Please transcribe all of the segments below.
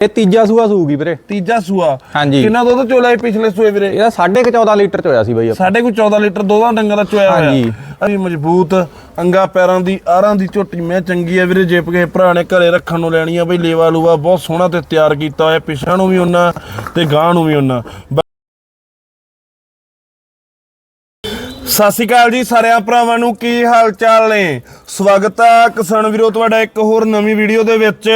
ਇਹ ਤੀਜਾ ਸੂਆ ਸੂਗੀ ਵੀਰੇ। ਤੀਜਾ ਸੂਆ। ਹਾਂਜੀ। ਕਿੰਨਾ ਦੁੱਧ ਚੋਲਾ ਇਹ ਪਿਛਲੇ ਸੂਏ ਵੀਰੇ? ਇਹਦਾ 14.5 ਲੀਟਰ ਚ ਹੋਇਆ ਸੀ ਬਾਈ ਸਾਡੇ ਕੋਲ 14 ਲੀਟਰ ਦੋਵਾਂ ਡੰਗਾਂ ਦਾ ਚੋਇਆ ਹੋਇਆ। ਹਾਂਜੀ। ਅਸੀਂ ਮਜ਼ਬੂਤ ਅੰਗਾ ਪੈਰਾਂ ਦੀ ਆਰਾਂ ਦੀ ਝੋਟੀ। ਮੈਂ ਚੰਗੀ ਆ ਵੀਰੇ ਜੇ ਕਿਸੇ ਭਰਾ ਨੇ ਘਰੇ ਰੱਖਣ ਨੂੰ ਲੈਣੀ ਆ ਬਈ ਲੇਵਾ ਲੂਵਾ ਬਹੁਤ ਸੋਹਣਾ ਤੇ ਤਿਆਰ ਕੀਤਾ ਹੋਇਆ। ਪਿਛਾਂ ਨੂੰ ਵੀ ਉਹਨਾਂ ਤੇ ਗਾਂ ਨੂੰ ਵੀ ਉਹਨਾਂ ਸਤਿ ਸ਼੍ਰੀ ਅਕਾਲ ਜੀ ਸਾਰਿਆਂ ਭਰਾਵਾਂ ਨੂੰ ਕੀ ਹਾਲ ਚਾਲ ਨੇ? ਸਵਾਗਤ ਹੈ ਕਿਸਾਨ ਵੀਰੋ ਤੁਹਾਡਾ ਇੱਕ ਹੋਰ ਨਵੀਂ ਵੀਡੀਓ ਦੇ ਵਿੱਚ।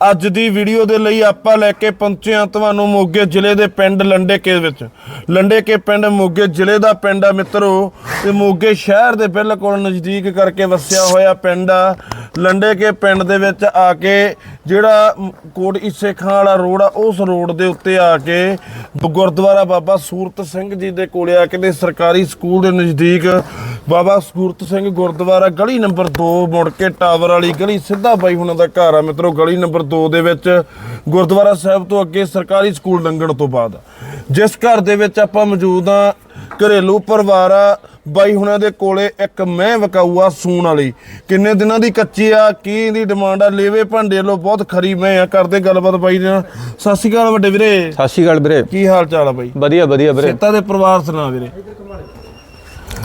ਅੱਜ ਦੀ ਵੀਡੀਓ ਦੇ ਲਈ ਆਪਾਂ ਲੈ ਕੇ ਪਹੁੰਚੇ ਹਾਂ ਤੁਹਾਨੂੰ ਮੋਗੇ ਜ਼ਿਲ੍ਹੇ ਦੇ ਪਿੰਡ ਲੰਡੇਕੇ ਵਿੱਚ। ਲੰਡੇਕੇ ਪਿੰਡ ਮੋਗੇ ਜ਼ਿਲ੍ਹੇ ਦਾ ਪਿੰਡ ਆ ਮਿੱਤਰੋ ਤੇ ਮੋਗੇ ਸ਼ਹਿਰ ਦੇ ਬਿਲਕੁਲ ਨਜ਼ਦੀਕ ਕਰਕੇ ਵਸਿਆ ਹੋਇਆ ਪਿੰਡ ਆ। ਲੰਡੇਕੇ ਪਿੰਡ ਦੇ ਵਿੱਚ ਆ ਕੇ ਜਿਹੜਾ ਮ, ਕੋਟ ਇਸੇ ਖਾਂ ਵਾਲਾ ਰੋਡ ਆ ਉਸ ਰੋਡ ਦੇ ਉੱਤੇ ਆ ਕੇ ਗੁਰਦੁਆਰਾ ਬਾਬਾ ਸੂਰਤ ਸਿੰਘ ਜੀ ਦੇ ਕੋਲੇ ਆ ਕੇ ਤੇ ਸਰਕਾਰੀ ਸਕੂਲ ਦੇ ਨਜ਼ਦੀਕ ਬਾਬਾ ਸੂਰਤ ਸਿੰਘ ਗੁਰਦੁਆਰਾ ਗਲੀ ਨੰਬਰ 2 ਮੁੜ ਕੇ ਟਾਵਰ ਵਾਲੀ ਗਲੀ ਸਿੱਧਾ ਬਾਈ ਹੁਣਾਂ ਦਾ ਘਰ ਆ ਮਿੱਤਰੋ ਗਲੀ ਨੰਬਰ 2 ਦੇ ਵਿੱਚ ਗੁਰਦੁਆਰਾ ਸਾਹਿਬ ਤੋਂ ਅੱਗੇ ਸਰਕਾਰੀ ਸਕੂਲ ਲੰਘਣ ਤੋਂ ਬਾਅਦ। ਜਿਸ ਘਰ ਦੇ ਵਿੱਚ ਆਪਾਂ ਮੌਜੂਦ ਆ ਘਰੇਲੂ ਪਰਿਵਾਰ ਆ ਬਾਈ ਹੁਣਾਂ ਦੇ ਕੋਲੇ ਇੱਕ ਮੈਂ ਵਕਾਊ ਆ ਸੂਣ ਵਾਲੀ। ਕਿੰਨੇ ਦਿਨਾਂ ਦੀ ਕੱਚੀ ਆ ਕੀ ਇਹਦੀ ਡਿਮਾਂਡ ਆ? ਲੇਵੇ ਭਾਂਡੇ ਲੋ ਬਹੁਤ ਖਰੀ ਮੈਂ ਆ ਕਰਦੇ ਗੱਲਬਾਤ ਬਾਈ ਦੇ ਨਾਲ। ਸਤਿ ਸ਼੍ਰੀ ਅਕਾਲ ਵੱਡੇ ਵੀਰੇ। ਸਤਿ ਸ਼੍ਰੀ ਅਕਾਲ ਵੀਰੇ। ਕੀ ਹਾਲ ਚਾਲ ਆ ਬਾਈ? ਵਧੀਆ ਵਧੀਆ ਵੀਰੇ। ਸੇਤਾ ਦੇ ਪਰਿਵਾਰ ਸੁਣਾ ਵੀਰੇ।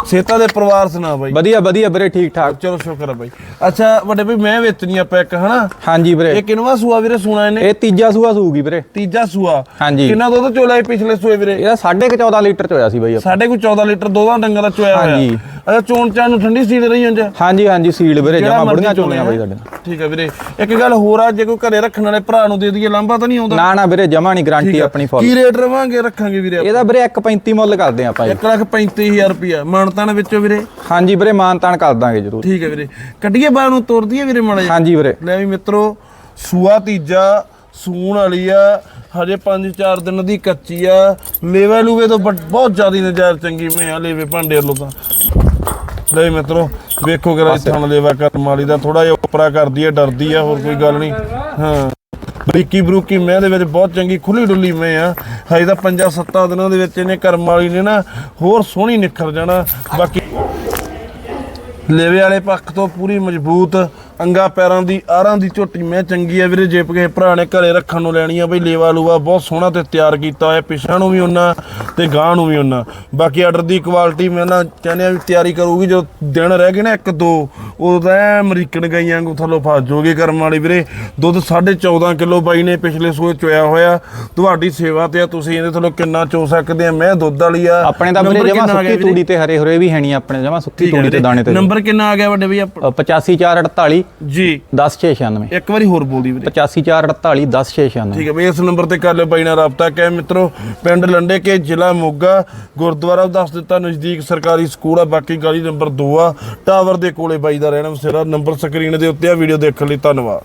ਸੇਤਾ ਦੇ ਪਰਿਵਾਰ ਸੁਣਾ ਬਾਈ। ਵਧੀਆ ਵਧੀਆ ਵੀਰੇ ਠੀਕ ਠਾਕ। ਚਲੋ ਸ਼ੁਕਰ ਆ ਬਾਈ। ਅੱਛਾ ਵੱਡੇ ਵੀ ਮੈਂ ਵੇਚਣੀ ਆਪਾਂ ਇੱਕ ਹਨਾ? ਹਾਂਜੀ ਵੀਰੇ। ਇਹ ਕਿਨਵਾ ਸੂਆ ਵੀਰੇ ਸੁਣਾ ਇਹਨੇ? ਇਹ ਤੀਜਾ ਸੂਆ ਸੂਗੀ ਵੀਰੇ। ਤੀਜਾ ਸੂਆ। ਹਾਂਜੀ। ਕਿੰਨਾ ਦੁੱਧ ਚੋਲਾ ਇਹ ਪਿਛਲੇ ਸੂਏ ਵੀਰੇ? ਇਹਦਾ 14.5 ਲੀਟਰ ਚ ਹੋਇਆ ਸੀ ਬਾਈ ਸਾਡੇ ਕੋਲ 14 ਲੀਟਰ ਦੋਵਾਂ ਡੰਗਾਂ ਦਾ ਚੋਇਆ ਹੋਇਆ। ਹਾਂਜੀ। ਅੱਛਾ ਚੋਣ ਚਾਣ ਨੂੰ ਠੰਡੀ ਸੀਲ ਰਹੀ ਹੁੰਦੀ ਹਾਂਜੀ ਹਾਂਜੀ ਸੀਲ ਵੀਰੇ ਜਮਾ ਬੁੜੀਆਂ ਚੋਣੇ ਚੋਣੀਆਂ ਬਾਈ। ਸਾਡੇ। ਠੀਕ ਹੈ ਵੀਰੇ। ਇੱਕ ਗੱਲ ਹੋਰ ਆ ਜੇ ਕੋਈ ਘਰੇ ਰੱਖਣ ਵਾਲੇ ਭਰਾ ਨੂੰ ਦੇ ਦਈਏ ਲਾਂਭਾ ਤਾਂ ਨਹੀਂ ਆਉਂਦਾ? ਨਾ ਨਾ ਵੀਰੇ ਜਮਾ ਨਹੀਂ ਗਾਰੰਟੀ ਆਪਣੀ ਫੁੱਲ ਕੀ ਰੇਟ ਰਵਾਂਗੇ ਰੱਖਾਂਗੇ ਵੀਰੇ ਇਹਦਾ ਵੀਰੇ 1.35 ਮੁੱਲ ਕਰਦੇ ਆਪਾਂ ਜੀ। 1 ਲੱਖ 35000 ਰੁਪਿਆ ਮਾਨਤਾਨ ਵਿੱਚੋਂ ਵੀਰੇ? ਹਾਂਜੀ ਵੀਰੇ ਮਾਨ ਤਾਨ ਕਰ ਦਾਂਗੇ ਜਰੂਰ। ਠੀਕ ਹੈ ਵੀਰੇ। ਕੱਢੀਏ ਬਾਹਰ ਨੂੰ ਤੋਰ ਦਈਏ ਵੀਰੇ ਮਾੜਾ ਜਿਹਾ? ਹਾਂਜੀ ਵੀਰੇ। ਲੈ ਵੀ ਮਿੱਤਰੋ ਸੂਆ ਤੀਜਾ ਸੂਣ ਵਾਲੀ ਆ। ਹਜੇ 5-4 ਦਿਨ ਦੀ ਕੱਚੀ ਆ। ਲੇਵੇ ਲੂਵੇ ਤੋਂ ਬਹੁਤ ਜ਼ਿਆਦਾ ਨਜ਼ਾਰ ਚੰਗੀ ਮੈਂ ਆ ਲੇਵੇ ਭਾਂਡੇ ਵੱਲੋਂ ਤਾਂ। ਲੈ ਵੀ ਮਿੱਤਰੋ ਵੇਖੋ ਕਿ ਥਣ ਲੇਵਾ ਕਰਮ ਵਾਲੀ ਦਾ। ਥੋੜਾ ਜਿਹਾ ਉਪਰਾ ਕਰਦੀ ਆ ਡਰਦੀ ਆ ਹੋਰ ਕੋਈ ਗੱਲ ਨਹੀਂ। ਹਾਂ। ਬਰੀਕੀ ਬਰੂਕੀ ਮੈਂ ਦੇ ਵਿੱਚ ਬਹੁਤ ਚੰਗੀ ਖੁੱਲੀ ਡੁੱਲੀ ਮੈਂ ਆ। ਹਜੇ ਤਾਂ 5-7 ਦਿਨਾਂ ਦੇ ਵਿੱਚ ਇਹਨੇ ਕਰਮ ਵਾਲੀ ਨੇ ਨਾ ਹੋਰ ਸੋਹਣੀ ਨਿਖਰ ਜਾਣਾ। ਬਾਕੀ ਲੇਵੇ ਵਾਲੇ ਪੱਖ ਤੋਂ ਪੂਰੀ ਮਜ਼ਬੂਤ ਅੰਗਾ ਪੈਰਾਂ ਦੀ ਆਰਾਂ ਦੀ ਝੋਟੀ। ਮੈਂ ਚੰਗੀ ਆ ਵੀਰੇ ਜੇ ਕਿਸੇ ਭਰਾ ਨੇ ਘਰੇ ਰੱਖਣ ਨੂੰ ਲੈਣੀ ਆ ਬਈ ਲੇਵਾ ਲੂਵਾ ਬਹੁਤ ਸੋਹਣਾ ਤੇ ਤਿਆਰ ਕੀਤਾ ਹੋਇਆ ਪਿਛਾਂ ਨੂੰ ਵੀ ਉਹਨਾਂ ਤੇ ਗਾਂ ਨੂੰ ਵੀ ਉਹਨਾਂ ਬਾਕੀ ਆਰਡਰ ਦੀ ਕੁਆਲਿਟੀ ਮੈਂ ਨਾ ਕਹਿੰਦੇ ਆ ਵੀ ਤਿਆਰੀ ਕਰੂਗੀ ਜੋ ਦਿਨ ਰਹਿ ਗਏ ਨਾ ਇੱਕ ਦੋ ਉਦੋਂ ਅਮਰੀਕਨ ਗਾਈਆਂ ਨੂੰ ਥੱਲੋਂ ਫਸ ਜੋਗੇ ਕਰਮ ਵਾਲੀ ਵੀਰੇ। ਦੁੱਧ 14.5 ਕਿਲੋ ਬਾਈ ਨੇ ਪਿਛਲੇ ਸੂਏ ਚੋਇਆ ਹੋਇਆ। ਤੁਹਾਡੀ ਸੇਵਾ ਤੇ ਆ ਤੁਸੀਂ ਇਹਦੇ ਥੱਲੋਂ ਕਿੰਨਾ ਚੋ ਸਕਦੇ ਆ? ਮੈਂ ਦੁੱਧ ਵਾਲੀ ਆ। ਆਪਣੇ ਤਾਂ ਵੀਰੇ ਜਮਾ ਸੁੱਕੀ? ਤੂੜੀ ਤੇ ਹਰੇ ਹਰੇ ਵੀ ਹੈ ਨਹੀਂ ਆਪਣੇ ਜਮਾ ਸੁੱਕੀ ਤੂੜੀ ਤੇ। ਦਾਣੇ ਤੇ। ਨੰਬਰ ਕਿੰਨਾ ਆ ਗਿਆ ਵੱਡੇ ਵੀ ਆਪ- 85448 ਜੀ। 10696 ਇੱਕ ਵਾਰੀ ਹੋਰ ਬੋਲਦੀ ਵੀਰੇ। 85448 10696 ਠੀਕ ਹੈ ਬਈ ਇਸ ਨੰਬਰ ਤੇ ਕਰ ਲਿਓ ਬਾਈ ਨਾਲ ਰਾਬਤਾ। ਕਹਿ ਮਿੱਤਰੋ ਪਿੰਡ ਲੰਡੇ ਕੇ ਜ਼ਿਲ੍ਹਾ ਮੋਗਾ ਗੁਰਦੁਆਰਾ ਦੱਸ ਦਿੱਤਾ ਨਜ਼ਦੀਕ ਸਰਕਾਰੀ ਸਕੂਲ ਆ ਬਾਕੀ ਗਲੀ ਨੰਬਰ 2 ਆ। ਟਾਵਰ ਦੇ ਕੋਲੇ ਬਾਈ ਦਾ ਰਹਿਣਾ ਬਸੇਰਾ ਨੰਬਰ ਸਕਰੀਨ ਦੇ ਉੱਤੇ ਆ ਵੀਡੀਓ ਦੇਖਣ ਲਈ ਧੰਨਵਾਦ।